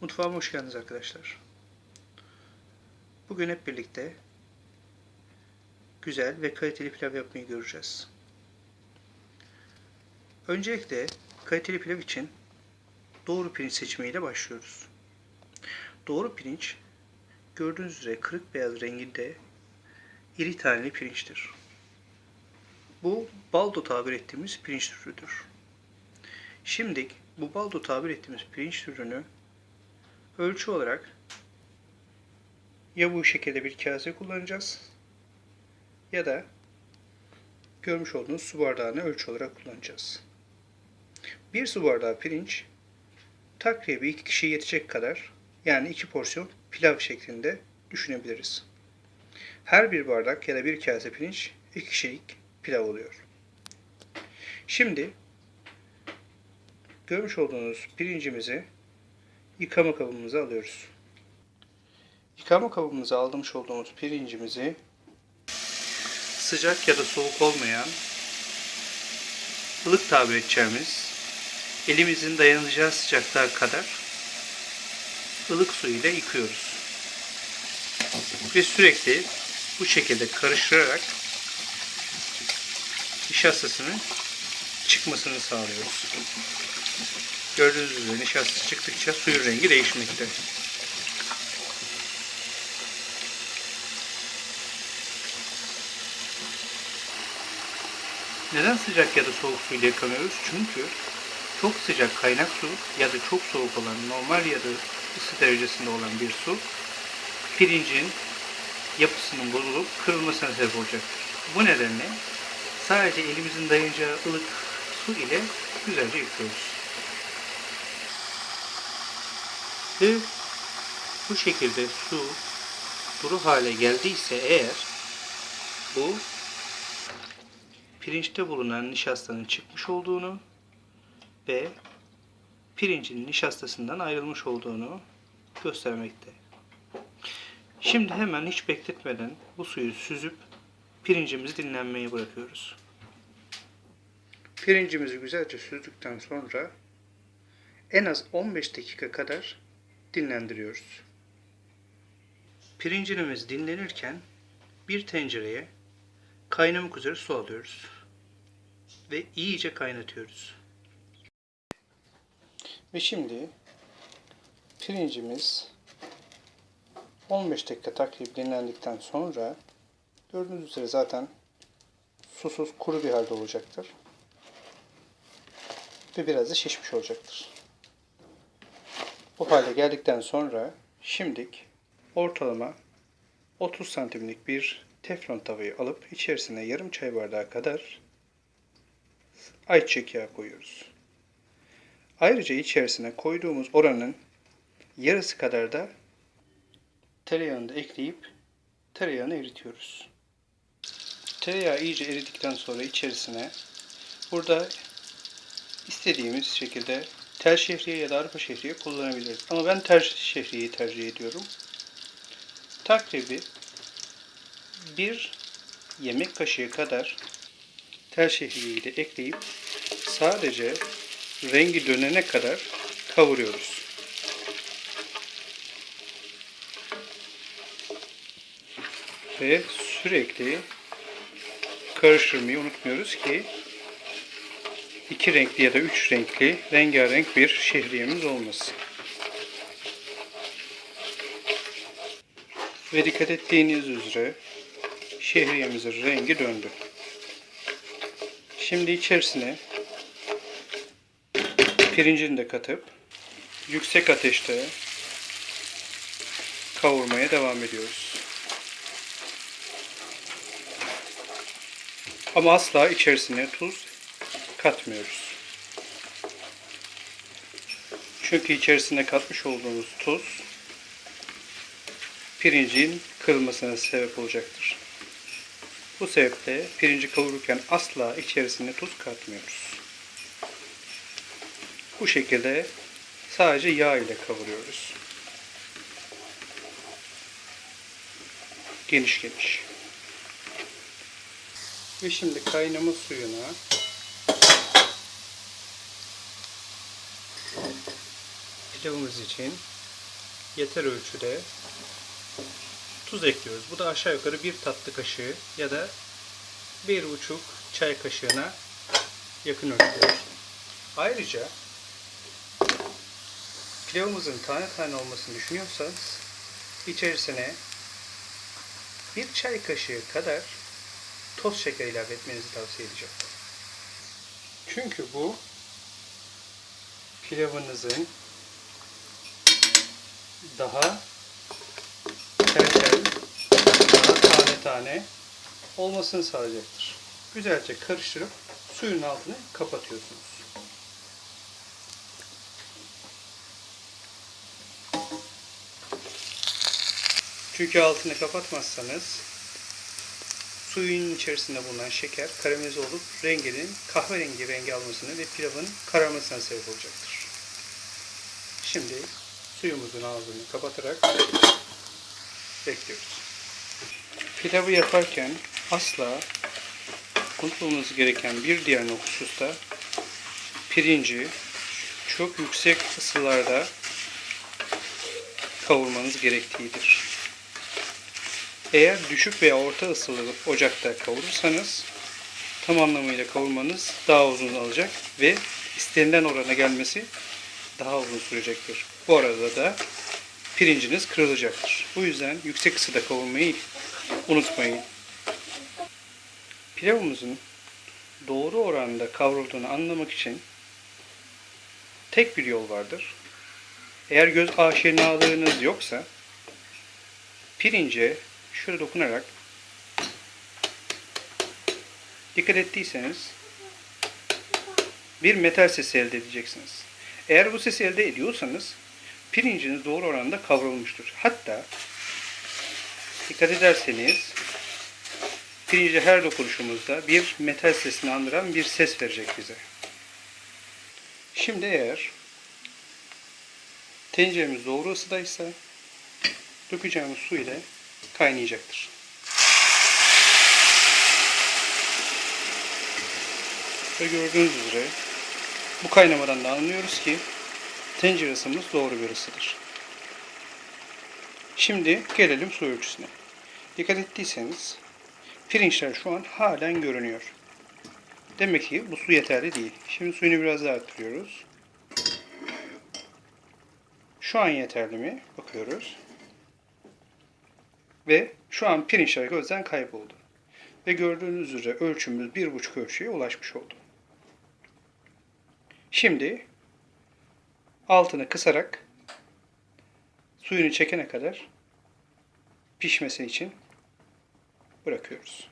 Mutfağıma hoş geldiniz arkadaşlar. Bugün hep birlikte güzel ve kaliteli pilav yapmayı göreceğiz. Öncelikle kaliteli pilav için doğru pirinç seçimiyle başlıyoruz. Doğru pirinç gördüğünüz üzere kırık beyaz renginde iri taneli pirinçtir. Bu baldo tabir ettiğimiz pirinç türüdür. Şimdi bu baldo tabir ettiğimiz pirinç türünü ölçü olarak ya bu şekilde bir kase kullanacağız ya da görmüş olduğunuz su bardağını ölçü olarak kullanacağız. Bir su bardağı pirinç takribi iki kişiye yetecek kadar yani iki porsiyon pilav şeklinde düşünebiliriz. Her bir bardak ya da bir kase pirinç iki kişilik pilav oluyor. Şimdi görmüş olduğunuz pirincimizi yıkama kabımıza alıyoruz. Yıkama kabımıza aldırmış olduğumuz pirincimizi sıcak ya da soğuk olmayan ılık tabir edeceğimiz elimizin dayanacağı sıcaklığa kadar ılık su ile yıkıyoruz. Ve sürekli bu şekilde karıştırarak nişastasının çıkmasını sağlıyoruz. Gördüğünüz üzere nişastası çıktıkça suyun rengi değişmekte. Neden sıcak ya da soğuk su ile yıkamıyoruz? Çünkü çok sıcak kaynak su ya da çok soğuk olan normal ya da ısı derecesinde olan bir su pirincin yapısının bozulup kırılmasına sebep olacaktır. Bu nedenle sadece elimizin dayanacağı ılık su ile güzelce yıkıyoruz. Ve bu şekilde su duru hale geldiyse eğer bu pirinçte bulunan nişastanın çıkmış olduğunu ve pirincin nişastasından ayrılmış olduğunu göstermekte. Şimdi hemen hiç bekletmeden bu suyu süzüp pirincimizi dinlenmeye bırakıyoruz. Pirincimizi güzelce süzdükten sonra en az 15 dakika kadar dinlendiriyoruz. Pirincimiz dinlenirken bir tencereye kaynamak üzere su alıyoruz ve iyice kaynatıyoruz. Ve şimdi pirincimiz 15 dakika takrib dinlendikten sonra gördüğünüz üzere zaten susuz kuru bir halde olacaktır. Ve biraz da şişmiş olacaktır. Bu hale geldikten sonra şimdik ortalama 30 santimlik bir teflon tavayı alıp içerisine yarım çay bardağı kadar ayçiçek yağı koyuyoruz. Ayrıca içerisine koyduğumuz oranın yarısı kadar da tereyağını da ekleyip tereyağını eritiyoruz. Tereyağı iyice eridikten sonra içerisine burada istediğimiz şekilde tel şehriye ya da arpa şehriye kullanabiliriz. Ama ben tel şehriyeyi tercih ediyorum. Takribi bir yemek kaşığı kadar tel şehriyeyi de ekleyip sadece rengi dönene kadar kavuruyoruz. Ve sürekli karıştırmayı unutmuyoruz ki iki renkli ya da üç renkli rengarenk bir şehriyemiz olmasın. Ve dikkat ettiğiniz üzere şehriyemizin rengi döndü. Şimdi içerisine pirincini de katıp yüksek ateşte kavurmaya devam ediyoruz. Ama asla içerisine tuz katmıyoruz. Çünkü içerisine katmış olduğumuz tuz pirincin kırılmasına sebep olacaktır. Bu sebeple pirinci kavururken asla içerisine tuz katmıyoruz. Bu şekilde sadece yağ ile kavuruyoruz. Geniş geniş. Ve şimdi kaynama suyuna pilavımız için yeter ölçüde tuz ekliyoruz. Bu da aşağı yukarı bir tatlı kaşığı ya da bir buçuk çay kaşığına yakın ölçüde. Ayrıca pilavımızın tane tane olmasını düşünüyorsanız içerisine bir çay kaşığı kadar toz şeker ilave etmenizi tavsiye edeceğim. Çünkü bu pilavınızın daha tel tel, daha tane tane olmasını sağlayacaktır. Güzelce karıştırıp suyun altını kapatıyorsunuz. Çünkü altını kapatmazsanız suyun içerisinde bulunan şeker karamelize olup renginin kahverengi rengi almasını ve pilavın kararmasına sebep olacaktır. Şimdi suyumuzun ağzını kapatarak bekliyoruz. Pilavı yaparken asla unutmamamız gereken bir diğer hususta pirinci çok yüksek ısılarda kavurmanız gerektiğidir. Eğer düşük veya orta ısılı ocakta kavurursanız tam anlamıyla kavurmanız daha uzun alacak ve istenilen orana gelmesi daha uzun sürecektir. Bu arada da pirinciniz kırılacaktır. Bu yüzden yüksek ısıda kavurmayı unutmayın. Pilavımızın doğru oranda kavrulduğunu anlamak için tek bir yol vardır. Eğer göz aşinalığınız yoksa pirince şöyle dokunarak dikkat ettiyseniz bir metal sesi elde edeceksiniz. Eğer bu sesi elde ediyorsanız pirinciniz doğru oranda kavrulmuştur. Hatta dikkat ederseniz pirince her dokunuşumuzda bir metal sesini andıran bir ses verecek bize. Şimdi eğer tenceremiz doğru ısıdaysa dökeceğimiz su ile kaynayacaktır. Ve gördüğünüz üzere bu kaynamadan da anlıyoruz ki tencere ısımız doğru bir ısıdır. Şimdi gelelim su ölçüsüne. Dikkat ettiyseniz pirinçler şu an halen görünüyor. Demek ki bu su yeterli değil. Şimdi suyunu biraz daha arttırıyoruz. Şu an yeterli mi? Bakıyoruz. Ve şu an pirinçler gözden kayboldu. Ve gördüğünüz üzere ölçümüz bir buçuk ölçüye ulaşmış oldu. Şimdi altını kısarak suyunu çekene kadar pişmesi için bırakıyoruz.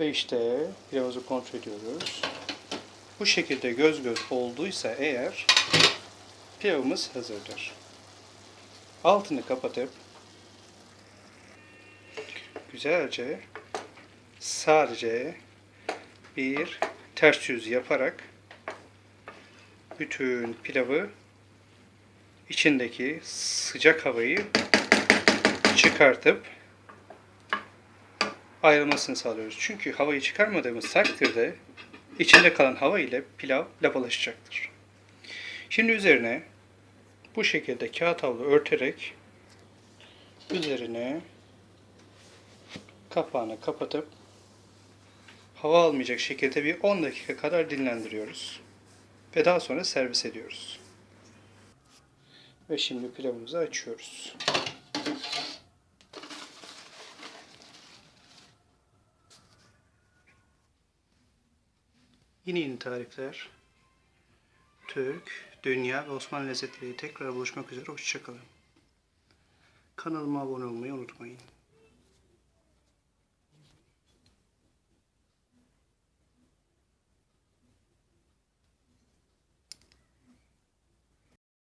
Ve işte pilavımızı kontrol ediyoruz. Bu şekilde göz göz olduysa eğer pilavımız hazırdır. Altını kapatıp güzelce sadece bir ters yüz yaparak bütün pilavı içindeki sıcak havayı çıkartıp ayrılmasını sağlıyoruz. Çünkü havayı çıkarmadığımız takdirde içinde kalan hava ile pilav lapalaşacaktır. Şimdi üzerine bu şekilde kağıt havlu örterek üzerine kapağını kapatıp hava almayacak şekilde bir 10 dakika kadar dinlendiriyoruz. Ve daha sonra servis ediyoruz. Ve şimdi pilavımızı açıyoruz. Yeni yeni tarifler. Türk, Dünya ve Osmanlı lezzetleriyle tekrar buluşmak üzere. Hoşçakalın. Kanalıma abone olmayı unutmayın.